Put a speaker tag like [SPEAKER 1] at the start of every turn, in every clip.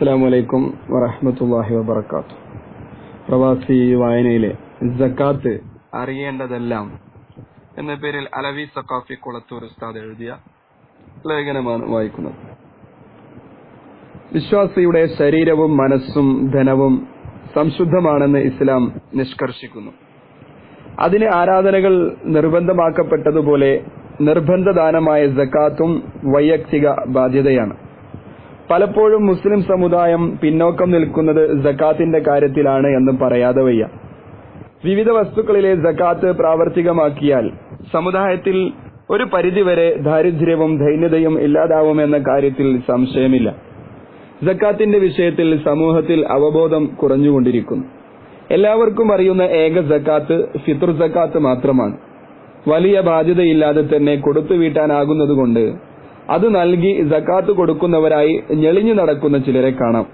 [SPEAKER 1] അസ്സാം വലൈക്കും വറഹമത്തല്ലാഹി വബർക്കാത്തു പ്രവാസി വായനയിലെ ജക്കാത്ത് അറിയേണ്ടതെല്ലാം എന്ന പേരിൽ അലവി സക്കാഫി കുളത്തൂർ ഉസ്താദ് എഴുതിയ ലേഖനമാണ് വായിക്കുന്നത്. വിശ്വാസിയുടെ ശരീരവും മനസ്സും ധനവും സംശുദ്ധമാണെന്ന് ഇസ്ലാം നിഷ്കർഷിക്കുന്നു. അതിന് ആരാധനകൾ നിർബന്ധമാക്കപ്പെട്ടതുപോലെ നിർബന്ധദാനമായ ജക്കാത്തും വൈയക്തിക ബാധ്യതയാണ്. പലപ്പോഴും മുസ്ലിം സമുദായം പിന്നോക്കം നിൽക്കുന്നത് ജക്കാത്തിന്റെ കാര്യത്തിലാണ് എന്നും പറയാതെ വയ്യ. വിവിധ വസ്തുക്കളിലെ ജക്കാത്ത് പ്രാവർത്തികമാക്കിയാൽ സമുദായത്തിൽ ഒരു പരിധിവരെ ദാരിദ്ര്യവും ദൈന്യതയും ഇല്ലാതാവുമെന്ന കാര്യത്തിൽ സംശയമില്ല. ജക്കാത്തിന്റെ വിഷയത്തിൽ സമൂഹത്തിൽ അവബോധം കുറഞ്ഞുകൊണ്ടിരിക്കുന്നു. എല്ലാവർക്കും അറിയുന്ന ഏക ജക്കാത്ത് ഫിത്തുർ ജക്കാത്ത് മാത്രമാണ്. വലിയ ബാധ്യതയില്ലാതെ തന്നെ കൊടുത്തു വീട്ടാനാകുന്നതുകൊണ്ട് അത് നൽകി സക്കാത്ത് കൊടുക്കുന്നവരായി ഞെളിഞ്ഞു നടക്കുന്ന ചിലരെ കാണാം.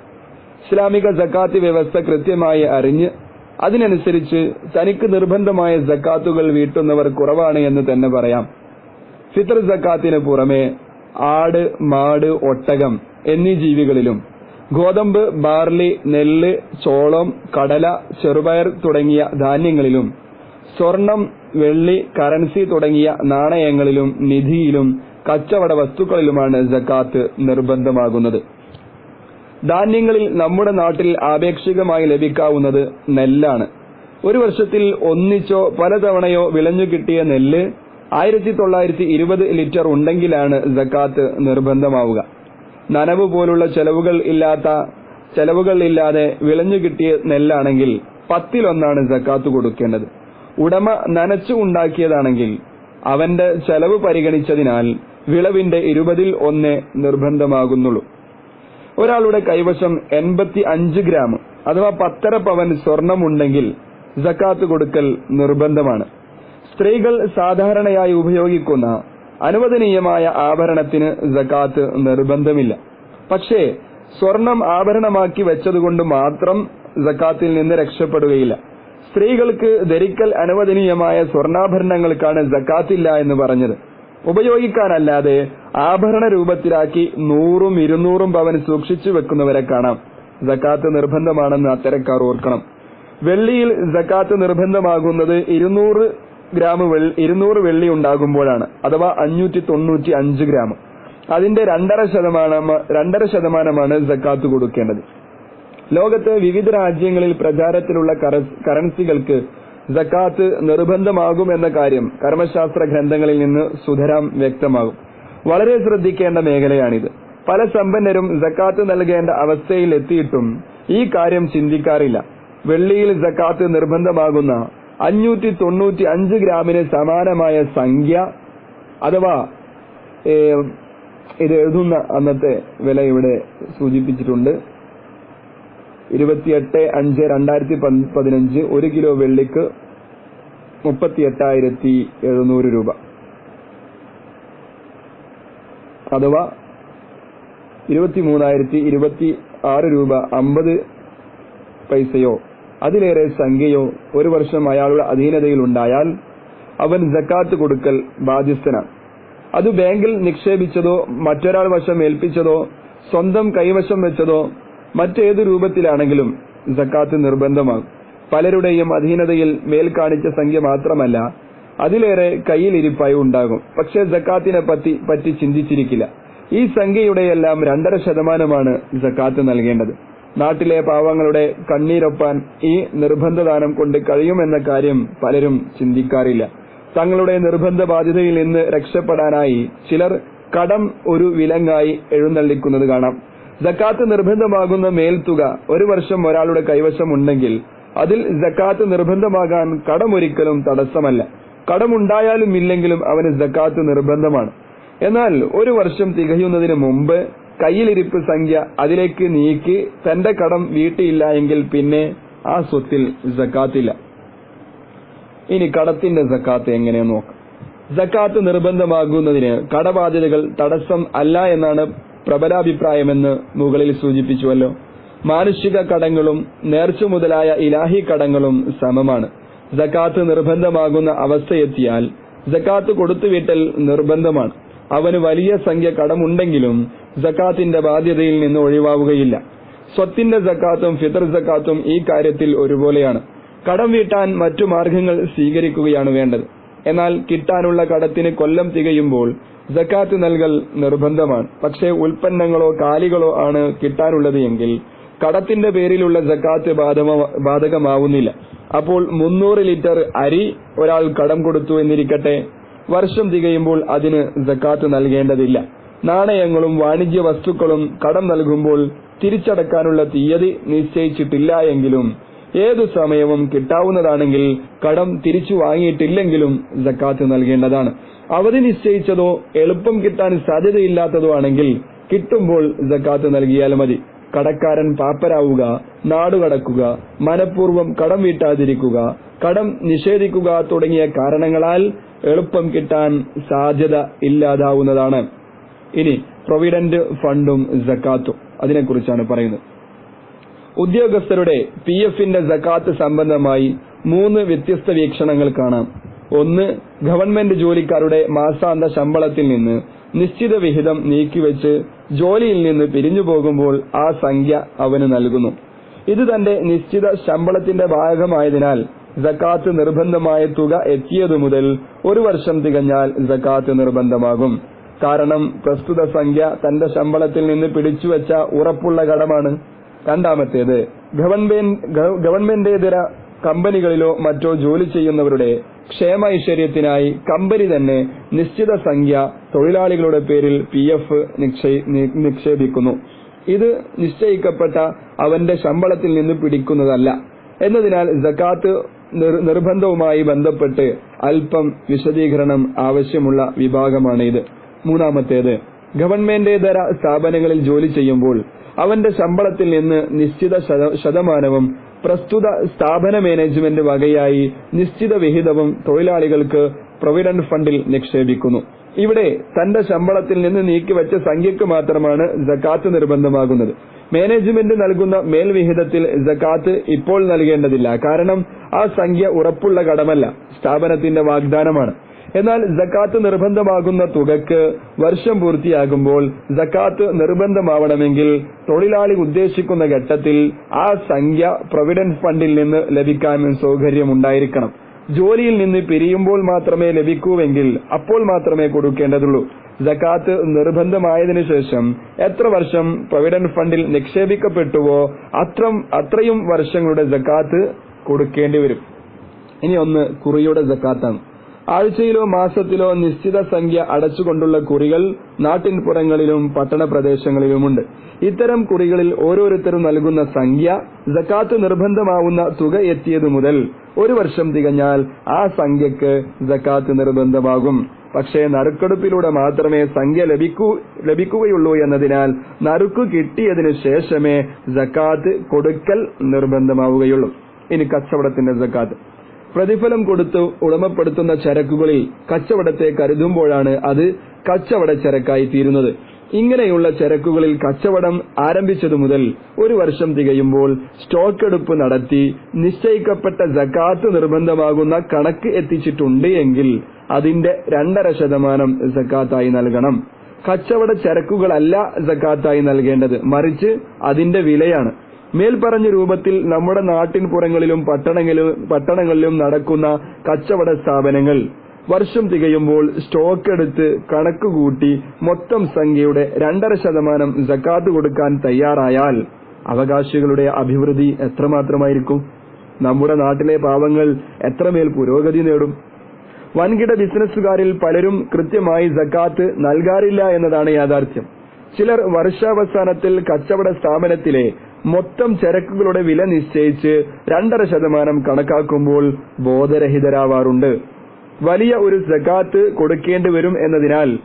[SPEAKER 1] ഇസ്ലാമിക സക്കാത്ത് വ്യവസ്ഥ കൃത്യമായി അറിഞ്ഞ് അതിനനുസരിച്ച് തനിക്ക് നിർബന്ധമായ സക്കാത്തുകൾ വീട്ടുന്നവർ കുറവാണ് എന്ന് തന്നെ പറയാം. ഫിത്തർ ജക്കാത്തിന് പുറമെ ആട് മാട് ഒട്ടകം എന്നീ ജീവികളിലും ഗോതമ്പ് ബാർലി നെല്ല് ചോളം കടല ചെറുപയർ തുടങ്ങിയ ധാന്യങ്ങളിലും സ്വർണം വെള്ളി കറൻസി തുടങ്ങിയ നാണയങ്ങളിലും നിധിയിലും കച്ചവട വസ്തുക്കളിലുമാണ് ജക്കാത്ത് നിർബന്ധമാകുന്നത്. ധാന്യങ്ങളിൽ നമ്മുടെ നാട്ടിൽ ആപേക്ഷികമായി ലഭിക്കാവുന്നത് നെല്ലാണ്. ഒരു വർഷത്തിൽ ഒന്നിച്ചോ പലതവണയോ വിളഞ്ഞു കിട്ടിയ നെല്ല് ആയിരത്തി തൊള്ളായിരത്തി ഇരുപത് ലിറ്റർ ഉണ്ടെങ്കിലാണ് ജക്കാത്ത് നിർബന്ധമാവുക. നനവ് പോലുള്ള ചെലവുകൾ ഇല്ലാത്ത ചെലവുകൾ ഇല്ലാതെ വിളഞ്ഞു കിട്ടിയ നെല്ലാണെങ്കിൽ പത്തിലൊന്നാണ് ജക്കാത്ത് കൊടുക്കേണ്ടത്. ഉടമ നനച്ചു ഉണ്ടാക്കിയതാണെങ്കിൽ അവന്റെ ചെലവ് പരിഗണിച്ചതിനാൽ വിളവിന്റെ ഇരുപതിൽ ഒന്ന് നിർബന്ധമാകുന്നുള്ളൂ. ഒരാളുടെ കൈവശം എൺപത്തി അഞ്ച് ഗ്രാം അഥവാ പത്തര പവൻ സ്വർണമുണ്ടെങ്കിൽ ജക്കാത്ത് കൊടുക്കൽ നിർബന്ധമാണ്. സ്ത്രീകൾ സാധാരണയായി ഉപയോഗിക്കുന്ന അനുവദനീയമായ ആഭരണത്തിന് ജക്കാത്ത് നിർബന്ധമില്ല. പക്ഷേ സ്വർണം ആഭരണമാക്കി വെച്ചതുകൊണ്ട് മാത്രം ജക്കാത്തിൽ നിന്ന് രക്ഷപ്പെടുകയില്ല. സ്ത്രീകൾക്ക് ധരിക്കൽ അനുവദനീയമായ സ്വർണാഭരണങ്ങൾക്കാണ് ജക്കാത്തില്ല എന്ന് പറഞ്ഞത്. ഉപയോഗിക്കാനല്ലാതെ ആഭരണ രൂപത്തിലാക്കി നൂറും ഇരുന്നൂറും പവൻ സൂക്ഷിച്ചു വെക്കുന്നവരെ കാണാം. ജക്കാത്ത് നിർബന്ധമാണെന്ന് അത്തരക്കാർ ഓർക്കണം. വെള്ളിയിൽ ജക്കാത്ത് നിർബന്ധമാകുന്നത് ഇരുന്നൂറ് ഗ്രാം വെള്ളി ഇരുന്നൂറ് വെള്ളി ഉണ്ടാകുമ്പോഴാണ് അഥവാ അഞ്ഞൂറ്റി തൊണ്ണൂറ്റി അഞ്ച് ഗ്രാം. അതിന്റെ രണ്ടര ശതമാനം രണ്ടര ശതമാനമാണ് ജക്കാത്ത് കൊടുക്കേണ്ടത്. ലോകത്തെ വിവിധ രാജ്യങ്ങളിൽ പ്രചാരത്തിലുള്ള കറൻസികൾക്ക് ജക്കാത്ത് നിർബന്ധമാകുമെന്ന കാര്യം കർമ്മശാസ്ത്ര ഗ്രന്ഥങ്ങളിൽ നിന്ന് സുധരാം വ്യക്തമാകും. വളരെ ശ്രദ്ധിക്കേണ്ട മേഖലയാണിത്. പല സമ്പന്നരും ജക്കാത്ത് നൽകേണ്ട അവസ്ഥയിൽ എത്തിയിട്ടും ഈ കാര്യം ചിന്തിക്കാറില്ല. വെള്ളിയിൽ ജക്കാത്ത് നിർബന്ധമാകുന്ന അഞ്ഞൂറ്റി തൊണ്ണൂറ്റി അഞ്ച് ഗ്രാമിന് സമാനമായ സംഖ്യ അഥവാ ഇത് എഴുതുന്ന അന്നത്തെ വില ഇവിടെ സൂചിപ്പിച്ചിട്ടുണ്ട്. ഇരുപത്തിയെട്ട് അഞ്ച് രണ്ടായിരത്തി പതിനഞ്ച് ഒരു കിലോ വെള്ളിക്ക് മുപ്പത്തി എട്ടായിരത്തി എഴുന്നൂറ് രൂപ. അഥവാ ഇരുപത്തി മൂന്നായിരത്തി ഇരുപത്തി ആറ് രൂപ അമ്പത് പൈസയോ അതിലേറെ സംഖ്യയോ ഒരു വർഷം അയാളുടെ അധീനതയിൽ ഉണ്ടായാൽ അവൻ ജക്കാത്ത് കൊടുക്കൽ ബാധ്യസ്ഥനാണ്. അത് ബാങ്കിൽ നിക്ഷേപിച്ചതോ മറ്റൊരാൾ വശം ഏൽപ്പിച്ചതോ സ്വന്തം കൈവശം വെച്ചതോ മറ്റേതു രൂപത്തിലാണെങ്കിലും സക്കാത്ത് നിർബന്ധമാകും. പലരുടെയും അധീനതയിൽ മേൽ കാണിച്ച സംഖ്യ മാത്രമല്ല അതിലേറെ കയ്യിലിരിപ്പായി ഉണ്ടാകും. പക്ഷെ സക്കാത്തിനെ പറ്റി പറ്റി ചിന്തിച്ചിരിക്കില്ല. ഈ സംഖ്യയുടെയെല്ലാം രണ്ടര ശതമാനമാണ് സക്കാത്ത് നൽകേണ്ടത്. നാട്ടിലെ പാവങ്ങളുടെ കണ്ണീരൊപ്പാൻ ഈ നിർബന്ധദാനം കൊണ്ട് കഴിയുമെന്ന കാര്യം പലരും ചിന്തിക്കാറില്ല. തങ്ങളുടെ നിർബന്ധ ബാധ്യതയിൽ നിന്ന് രക്ഷപ്പെടാനായി ചിലർ കടം ഒരു വിലങ്ങായി എഴുന്നള്ളിക്കുന്നത് കാണാം. ജക്കാത്ത് നിർബന്ധമാകുന്ന മേൽത്തുക ഒരു വർഷം ഒരാളുടെ കൈവശം ഉണ്ടെങ്കിൽ അതിൽ ജക്കാത്ത് നിർബന്ധമാകാൻ കടമൊരിക്കലും തടസ്സമല്ല. കടമുണ്ടായാലും ഇല്ലെങ്കിലും അവന് ജക്കാത്ത് നിർബന്ധമാണ്. എന്നാൽ ഒരു വർഷം തികയുന്നതിന് മുമ്പ് കയ്യിലിരിപ്പ് സംഖ്യ അതിലേക്ക് നീക്കി തന്റെ കടം വീട്ടിയില്ല എങ്കിൽ പിന്നെ ആ സ്വത്തിൽ ജക്കാത്തില്ല. ഇനി കടത്തിന്റെ ജക്കാത്ത് എങ്ങനെ നോക്കാം? ജക്കാത്ത് നിർബന്ധമാകുന്നതിന് കടബാധ്യതകൾ തടസ്സം അല്ല എന്നാണ് പ്രബലാഭിപ്രായമെന്ന് മുകളിൽ സൂചിപ്പിച്ചുവല്ലോ. മാനുഷിക കടങ്ങളും നേർച്ച മുതലായ ഇലാഹി കടങ്ങളും സമമാണ്. ജക്കാത്ത് നിർബന്ധമാകുന്ന അവസ്ഥയെത്തിയാൽ ജക്കാത്ത് കൊടുത്തുവിട്ടൽ നിർബന്ധമാണ്. അവന് വലിയ സംഖ്യ കടമുണ്ടെങ്കിലും ജക്കാത്തിന്റെ ബാധ്യതയിൽ നിന്ന് ഒഴിവാവുകയില്ല. സ്വത്തിന്റെ ജക്കാത്തും ഫിത്തർ ജക്കാത്തും ഈ കാര്യത്തിൽ ഒരുപോലെയാണ്. കടം വീട്ടാൻ മറ്റു മാർഗങ്ങൾ സ്വീകരിക്കുകയാണ് വേണ്ടത്. എന്നാൽ കിട്ടാനുള്ള കടത്തിന് കൊല്ലം തികയുമ്പോൾ സക്കാത്ത് നൽകൽ നിർബന്ധമാണ്. പക്ഷേ ഉൽപ്പന്നങ്ങളോ കാലികളോ ആണ് കിട്ടാനുള്ളത് എങ്കിൽ കടത്തിന്റെ പേരിലുള്ള ജക്കാത്ത് ബാധകമാവുന്നില്ല. അപ്പോൾ മുന്നൂറ് ലിറ്റർ അരി ഒരാൾ കടം കൊടുത്തു എന്നിരിക്കട്ടെ. വർഷം തികയുമ്പോൾ അതിന് ജക്കാത്ത് നൽകേണ്ടതില്ല. നാണയങ്ങളും വാണിജ്യ വസ്തുക്കളും കടം നൽകുമ്പോൾ തിരിച്ചടക്കാനുള്ള തീയതി നിശ്ചയിച്ചിട്ടില്ല എങ്കിലും ഏതു സമയവും കിട്ടാവുന്നതാണെങ്കിൽ കടം തിരിച്ചു വാങ്ങിയിട്ടില്ലെങ്കിലും ജക്കാത്ത് നൽകേണ്ടതാണ്. അവധി നിശ്ചയിച്ചതോ എളുപ്പം കിട്ടാൻ സാധ്യതയില്ലാത്തതോ ആണെങ്കിൽ കിട്ടുമ്പോൾ ജക്കാത്ത് നൽകിയാൽ മതി. കടക്കാരൻ പാപ്പരാവുക നാടുകടക്കുക മനഃപൂർവം കടം വീട്ടാതിരിക്കുക കടം നിഷേധിക്കുക തുടങ്ങിയ കാരണങ്ങളാൽ എളുപ്പം കിട്ടാൻ സാധ്യത ഇല്ലാതാവുന്നതാണ്. ഇനി പ്രൊവിഡന്റ് ഫണ്ടും ജക്കാത്തും അതിനെക്കുറിച്ചാണ് പറയുന്നത്. ഉദ്യോഗസ്ഥരുടെ പി എഫിന്റെ ജക്കാത്ത് സംബന്ധമായി മൂന്ന് വ്യത്യസ്ത വീക്ഷണങ്ങൾ കാണാം. ഒന്ന് ഗവൺമെന്റ് ജോലിക്കാരുടെ മാസാന്ത ശമ്പളത്തിൽ നിന്ന് നിശ്ചിത വിഹിതം നീക്കിവെച്ച് ജോലിയിൽ നിന്ന് പിരിഞ്ഞു പോകുമ്പോൾ ആ സംഖ്യ അവന് നൽകുന്നു. ഇത് തന്റെ നിശ്ചിത ശമ്പളത്തിന്റെ ഭാഗമായതിനാൽ സക്കാത്ത് നിർബന്ധമായ തുക എത്തിയതു മുതൽ ഒരു വർഷം തികഞ്ഞാൽ സക്കാത്ത് നിർബന്ധമാകും. കാരണം പ്രസ്തുത സംഖ്യ തന്റെ ശമ്പളത്തിൽ നിന്ന് പിടിച്ചുവെച്ച ഉറപ്പുള്ള കടമാണ് രണ്ടാമത്തേത് ഗവൺമെന്റേതര കമ്പനികളിലോ മറ്റോ ജോലി ചെയ്യുന്നവരുടെ ക്ഷേമ ഐശ്വര്യത്തിനായി കമ്പനി തന്നെ നിശ്ചിത സംഖ്യ തൊഴിലാളികളുടെ പേരിൽ പി എഫ് നിക്ഷേപിക്കുന്നു. ഇത് നിശ്ചയിക്കപ്പെട്ട അവന്റെ ശമ്പളത്തിൽ നിന്ന് പിടിക്കുന്നതല്ല. എന്നതിനാൽ ജക്കാത്ത് നിർബന്ധവുമായി ബന്ധപ്പെട്ട് അല്പം വിശദീകരണം ആവശ്യമുള്ള വിഭാഗമാണ് ഇത് മൂന്നാമത്തേത് ഗവൺമെന്റേതര സ്ഥാപനങ്ങളിൽ ജോലി ചെയ്യുമ്പോൾ അവന്റെ ശമ്പളത്തിൽ നിന്ന് നിശ്ചിത ശതമാനവും പ്രസ്തുത സ്ഥാപന മാനേജ്മെന്റ് വകയായി നിശ്ചിത വിഹിതവും തൊഴിലാളികൾക്ക് പ്രൊവിഡന്റ് ഫണ്ടിൽ നിക്ഷേപിക്കുന്നു. ഇവിടെ തന്റെ ശമ്പളത്തിൽ നിന്ന് നീക്കിവച്ച സംഖ്യക്ക് മാത്രമാണ് ജക്കാത്ത് നിർബന്ധമാകുന്നത്. മാനേജ്മെന്റ് നൽകുന്ന മേൽവിഹിതത്തിൽ ജക്കാത്ത് ഇപ്പോൾ നൽകേണ്ടതില്ല. കാരണം ആ സംഖ്യ ഉറപ്പുള്ള കടമല്ല. സ്ഥാപനത്തിന്റെ വാഗ്ദാനമാണ്. എന്നാൽ ജക്കാത്ത് നിർബന്ധമാകുന്ന തുകക്ക് വർഷം പൂർത്തിയാകുമ്പോൾ ജക്കാത്ത് നിർബന്ധമാവണമെങ്കിൽ തൊഴിലാളി ഉദ്ദേശിക്കുന്ന ഘട്ടത്തിൽ ആ സംഖ്യ പ്രൊവിഡന്റ് ഫണ്ടിൽ നിന്ന് ലഭിക്കാൻ സൗകര്യമുണ്ടായിരിക്കണം. ജോലിയിൽ നിന്ന് പിരിയുമ്പോൾ മാത്രമേ ലഭിക്കൂവെങ്കിൽ അപ്പോൾ മാത്രമേ കൊടുക്കേണ്ടതുള്ളൂ. ജക്കാത്ത് നിർബന്ധമായതിനു ശേഷം എത്ര വർഷം പ്രൊവിഡന്റ് ഫണ്ടിൽ നിക്ഷേപിക്കപ്പെട്ടുവോ അത്ര അത്രയും വർഷങ്ങളുടെ ജക്കാത്ത് കൊടുക്കേണ്ടി വരും. ഇനി ഒന്ന് കുറിയുടെ ജക്കാത്താണ്. ആഴ്ചയിലോ മാസത്തിലോ നിശ്ചിത സംഖ്യ അടച്ചുകൊണ്ടുള്ള കുറികൾ നാട്ടിൻപുറങ്ങളിലും പട്ടണ പ്രദേശങ്ങളിലുമുണ്ട് ഇത്തരം കുറികളിൽ ഓരോരുത്തരും നൽകുന്ന സംഖ്യ ജക്കാത്ത് നിർബന്ധമാവുന്ന തുക എത്തിയതു മുതൽ ഒരു വർഷം തികഞ്ഞാൽ ആ സംഖ്യക്ക് ജക്കാത്ത് നിർബന്ധമാകും. പക്ഷേ നറുക്കെടുപ്പിലൂടെ മാത്രമേ സംഖ്യ ലഭിക്കൂ ലഭിക്കുകയുള്ളൂ എന്നതിനാൽ നറുക്കു കിട്ടിയതിനു ശേഷമേ ജക്കാത്ത് കൊടുക്കൽ നിർബന്ധമാവുകയുള്ളൂ. ഇനി കച്ചവടത്തിന്റെ ജക്കാത്ത് പ്രതിഫലം കൊടുത്ത് ഉടമപ്പെടുത്തുന്ന ചരക്കുകളിൽ കച്ചവടത്തെ കരുതുമ്പോഴാണ് അത് കച്ചവട ചരക്കായി തീരുന്നത്. ഇങ്ങനെയുള്ള ചരക്കുകളിൽ കച്ചവടം ആരംഭിച്ചതു മുതൽ ഒരു വർഷം തികയുമ്പോൾ സ്റ്റോക്ക് എടുപ്പ് നടത്തി നിശ്ചയിക്കപ്പെട്ട ജക്കാത്ത് നിർബന്ധമാകുന്ന കണക്ക് എത്തിച്ചിട്ടുണ്ട് എങ്കിൽ അതിന്റെ രണ്ടര ശതമാനം ജക്കാത്തായി നൽകണം. കച്ചവട ചരക്കുകളല്ല ജക്കാത്തായി നൽകേണ്ടത്. മറിച്ച് അതിന്റെ വിലയാണ്. മേൽപ്പറഞ്ഞ രൂപത്തിൽ നമ്മുടെ നാട്ടിൻപുറങ്ങളിലും പട്ടണങ്ങളിലും പട്ടണങ്ങളിലും നടക്കുന്ന കച്ചവട സ്ഥാപനങ്ങൾ വർഷം തികയുമ്പോൾ സ്റ്റോക്ക് എടുത്ത് കണക്കുകൂട്ടി മൊത്തം സംഖ്യയുടെ രണ്ടര ശതമാനം ജക്കാത്ത് കൊടുക്കാൻ തയ്യാറായാൽ അവകാശികളുടെ അഭിവൃദ്ധി എത്രമാത്രമായിരിക്കും? നമ്മുടെ നാട്ടിലെ പാവങ്ങൾ എത്രമേൽ പുരോഗതി നേടും? വൻകിട ബിസിനസ്സുകാരിൽ പലരും കൃത്യമായി ജക്കാത്ത് നൽകാറില്ല എന്നതാണ് യാഥാർത്ഥ്യം. ചിലർ വർഷാവസാനത്തിൽ കച്ചവട സ്ഥാപനത്തിലെ മൊത്തം ചരക്കുകളുടെ വില നിശ്ചയിച്ച് രണ്ടര ശതമാനം കണക്കാക്കുമ്പോൾ ബോധരഹിതരാവാറുണ്ട്. വലിയ ഒരു ജക്കാത്ത് കൊടുക്കേണ്ടി വരും എന്നതിനാൽ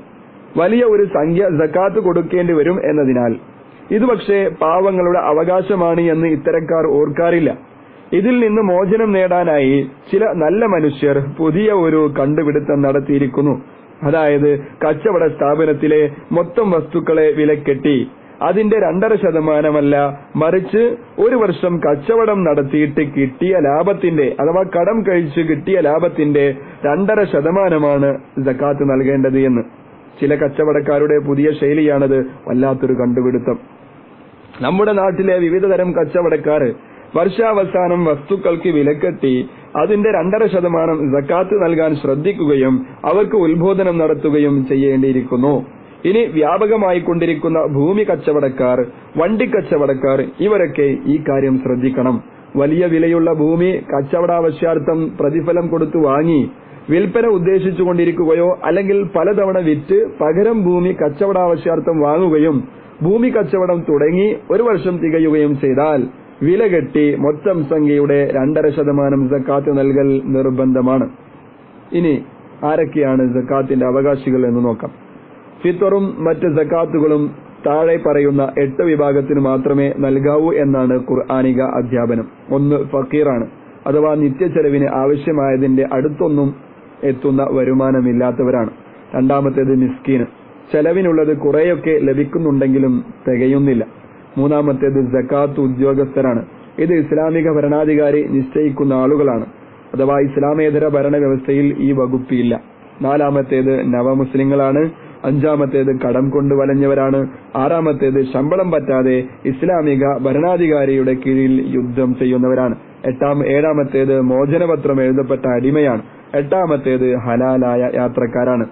[SPEAKER 1] വലിയ ഒരു സംഖ്യ ജക്കാത്ത് കൊടുക്കേണ്ടി വരും എന്നതിനാൽ. ഇത് പക്ഷേ പാവങ്ങളുടെ അവകാശമാണ് എന്ന് ഇത്തരക്കാർ ഓർക്കാറില്ല. ഇതിൽ നിന്ന് മോചനം നേടാനായി ചില നല്ല മനുഷ്യർ പുതിയ ഒരു കണ്ടുപിടുത്തം നടത്തിയിരിക്കുന്നു. അതായത് കച്ചവട സ്ഥാപനത്തിലെ മൊത്തം വസ്തുക്കളെ വിലക്കെട്ടി. അതിന്റെ രണ്ടര ശതമാനമല്ല. മറിച്ച് ഒരു വർഷം കച്ചവടം നടത്തിയിട്ട് കിട്ടിയ ലാഭത്തിന്റെ അഥവാ കടം കഴിച്ച് കിട്ടിയ ലാഭത്തിന്റെ രണ്ടര ശതമാനമാണ് ജക്കാത്ത് നൽകേണ്ടത് എന്ന്. ചില കച്ചവടക്കാരുടെ പുതിയ ശൈലിയാണത് വല്ലാത്തൊരു കണ്ടുപിടുത്തം. നമ്മുടെ നാട്ടിലെ വിവിധതരം കച്ചവടക്കാർ വർഷാവസാനം വസ്തുക്കൾക്ക് വിലക്കെട്ടി അതിന്റെ രണ്ടര ശതമാനം ജക്കാത്ത് നൽകാൻ ശ്രദ്ധിക്കുകയും അവർക്ക് ഉത്ബോധനം നടത്തുകയും ചെയ്യേണ്ടിയിരിക്കുന്നു. ഇനി വ്യാപകമായി കൊണ്ടിരിക്കുന്ന ഭൂമി കച്ചവടക്കാർ വണ്ടി കച്ചവടക്കാർ ഇവരൊക്കെ ഈ കാര്യം ശ്രദ്ധിക്കണം. വലിയ വിലയുള്ള ഭൂമി കച്ചവടാവശ്യാർത്ഥം പ്രതിഫലം കൊടുത്തു വാങ്ങി വിൽപ്പന ഉദ്ദേശിച്ചുകൊണ്ടിരിക്കുകയോ അല്ലെങ്കിൽ പലതവണ വിറ്റ് പകരം ഭൂമി കച്ചവടാവശ്യാർത്ഥം വാങ്ങുകയും ഭൂമി കച്ചവടം തുടങ്ങി ഒരു വർഷം തികയുകയും ചെയ്താൽ വില കെട്ടി മൊത്തം സംഖ്യയുടെ രണ്ടര ശതമാനം സക്കാത്ത് നൽകൽ നിർബന്ധമാണ്. ഇനി ആരൊക്കെയാണ് സക്കാത്തിന്റെ അവകാശികൾ എന്ന് നോക്കാം. ഫിത്തറും മറ്റ് സക്കാത്തുകളും താഴെ പറയുന്ന എട്ട് വിഭാഗത്തിന് മാത്രമേ നൽകാവൂ എന്നാണ് ഖുർആാനിക അധ്യാപനം. ഒന്ന് ഫക്കീറാണ്. അഥവാ നിത്യച്ചെലവിന് ആവശ്യമായതിന്റെ അടുത്തൊന്നും എത്തുന്ന വരുമാനമില്ലാത്തവരാണ്. രണ്ടാമത്തേത് മിസ്കീന്. ചെലവിനുള്ളത് കുറെയൊക്കെ ലഭിക്കുന്നുണ്ടെങ്കിലും തികയുന്നില്ല. മൂന്നാമത്തേത് ജക്കാത്ത് ഉദ്യോഗസ്ഥരാണ്. ഇത് ഇസ്ലാമിക ഭരണാധികാരി നിശ്ചയിക്കുന്ന ആളുകളാണ്. അഥവാ ഇസ്ലാമേതര ഭരണവ്യവസ്ഥയിൽ ഈ വകുപ്പില്ല. നാലാമത്തേത് നവമുസ്ലിങ്ങളാണ്. അഞ്ചാമത്തേത് കടം കൊണ്ട് വലഞ്ഞവരാണ്. ആറാമത്തേത് ശമ്പളം പറ്റാതെ ഇസ്ലാമിക ഭരണാധികാരിയുടെ കീഴിൽ യുദ്ധം ചെയ്യുന്നവരാണ്. എട്ടാം ഏഴാമത്തേത് മോചനപത്രം എഴുതപ്പെട്ട അടിമയാണ്. എട്ടാമത്തേത് ഹലാലായ യാത്രക്കാരാണ്.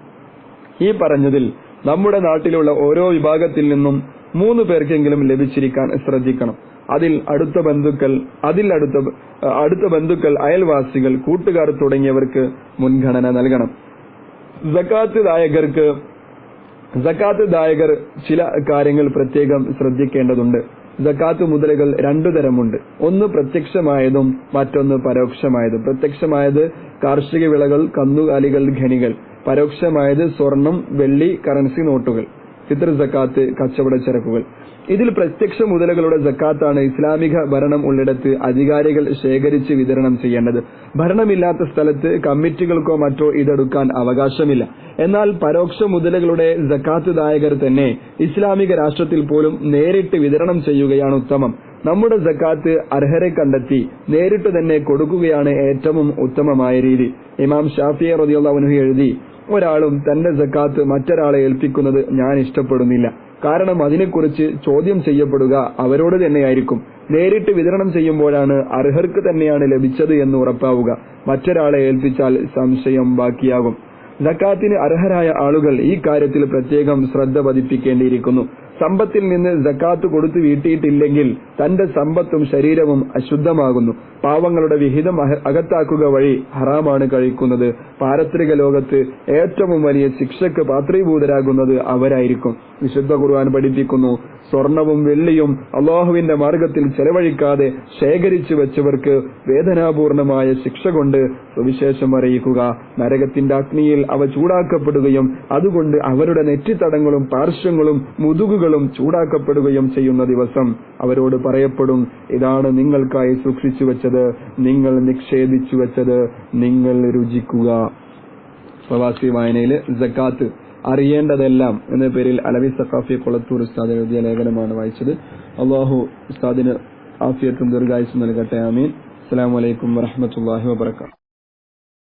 [SPEAKER 1] ഈ പറഞ്ഞതിൽ നമ്മുടെ നാട്ടിലുള്ള ഓരോ വിഭാഗത്തിൽ നിന്നും മൂന്ന് പേർക്കെങ്കിലും ലഭിച്ചിരിക്കാൻ ശ്രദ്ധിക്കണം. അതിൽ അടുത്ത ബന്ധുക്കൾ അതിൽ അടുത്ത അടുത്ത ബന്ധുക്കൾ അയൽവാസികൾ കൂട്ടുകാർ തുടങ്ങിയവർക്ക് മുൻഗണന നൽകണം. സക്കാത്ത് ദായകർക്ക് സക്കാത്ത് ദായകർ ചില കാര്യങ്ങൾ പ്രത്യേകം ശ്രദ്ധിക്കേണ്ടതുണ്ട്. സക്കാത്ത് മുതലുകൾ രണ്ടു തരമുണ്ട്. ഒന്ന് പ്രത്യക്ഷമായതും മറ്റൊന്ന് പരോക്ഷമായതും. പ്രത്യക്ഷമായത് കാർഷിക വിളകൾ കന്നുകാലികൾ ഖനികൾ. പരോക്ഷമായത് സ്വർണം വെള്ളി കറൻസി നോട്ടുകൾ. ഫിത്തർ സക്കാത്ത് കച്ചവട ചരക്കുകൾ. ഇതിൽ പ്രത്യക്ഷ മുതലുകളുടെ സക്കാത്താണ് ഇസ്ലാമിക ഭരണം ഉള്ളിടത്ത് അധികാരികൾ ശേഖരിച്ച് വിതരണം ചെയ്യേണ്ടത്. ഭരണമില്ലാത്ത സ്ഥലത്ത് കമ്മിറ്റികൾക്കോ മറ്റോ ഇതെടുക്കാൻ അവകാശമില്ല. എന്നാൽ പരോക്ഷ മുതലുകളുടെ സക്കാത്ത് ദായകർ തന്നെ ഇസ്ലാമിക രാഷ്ട്രത്തിൽ പോലും നേരിട്ട് വിതരണം ചെയ്യുകയാണ് ഉത്തമം. നമ്മുടെ സക്കാത്ത് അർഹരെ കണ്ടെത്തി നേരിട്ട് തന്നെ കൊടുക്കുകയാണ് ഏറ്റവും ഉത്തമമായ രീതി. ഇമാം ഷാഫിയെ റതിയുള്ള എഴുതി ഒരാളും തന്റെ സക്കാത്ത് മറ്റൊരാളെ ഏൽപ്പിക്കുന്നത് ഞാൻ ഇഷ്ടപ്പെടുന്നില്ല. കാരണം അതിനെക്കുറിച്ച് ചോദ്യം ചെയ്യപ്പെടുക അവരോട് തന്നെയായിരിക്കും. നേരിട്ട് വിതരണം ചെയ്യുമ്പോഴാണ് അർഹർക്ക് തന്നെയാണ് ലഭിച്ചത് എന്ന് ഉറപ്പാവുക. മറ്റൊരാളെ ഏൽപ്പിച്ചാൽ സംശയം ബാക്കിയാകും. സക്കാത്തിന് അർഹരായ ആളുകൾ ഈ കാര്യത്തിൽ പ്രത്യേകം ശ്രദ്ധ പതിപ്പിക്കേണ്ടിയിരിക്കുന്നു. സമ്പത്തിൽ നിന്ന് ജക്കാത്ത് കൊടുത്തു വീട്ടിയിട്ടില്ലെങ്കിൽ തന്റെ സമ്പത്തും ശരീരവും അശുദ്ധമാകുന്നു. പാവങ്ങളുടെ വിഹിതം അകത്താക്കുക വഴി ഹറാമാണ് കഴിക്കുന്നത്. പാരത്രിക ലോകത്ത് ഏറ്റവും വലിയ ശിക്ഷക്ക് പാത്രീഭൂതരാകുന്നത് അവരായിരിക്കും. വിശുദ്ധ ഖുർആൻ പഠിപ്പിക്കുന്നു സ്വർണവും വെള്ളിയും അള്ളാഹുവിന്റെ മാർഗത്തിൽ ചെലവഴിക്കാതെ ശേഖരിച്ചു വെച്ചവർക്ക് വേദനാപൂർണമായ ശിക്ഷ കൊണ്ട് സുവിശേഷം അറിയിക്കുക. നരകത്തിന്റെ അഗ്നിയിൽ അവ ചൂടാക്കപ്പെടുകയും അതുകൊണ്ട് അവരുടെ നെറ്റിത്തടങ്ങളും പാർശ്വങ്ങളും മുതുകുകളും ചൂടാക്കപ്പെടുകയും ചെയ്യുന്ന ദിവസം അവരോട് പറയപ്പെടും ഇതാണ് നിങ്ങൾക്കായി സൂക്ഷിച്ചു വെച്ചത് നിങ്ങൾ നിക്ഷേപിച്ചു വെച്ചത് നിങ്ങൾ രുചിക്കുക. പ്രവാസി വായനയിൽ ജക്കാത്ത് അറിയേണ്ടതെല്ലാം എന്ന പേരിൽ അലവി സഖാഫി കൊളത്തൂർ ഉസ്താദ് എഴുതിയ ലേഖനമാണ് വായിച്ചത്. അള്ളാഹു ഉസ്താദിന് ആഫിയത്തും ദീർഘായുസും നൽകട്ടെ ആമീൻ. അസ്സാം വലൈക്കും വറഹമത്തല്ലാഹി വബർക്കാത്തു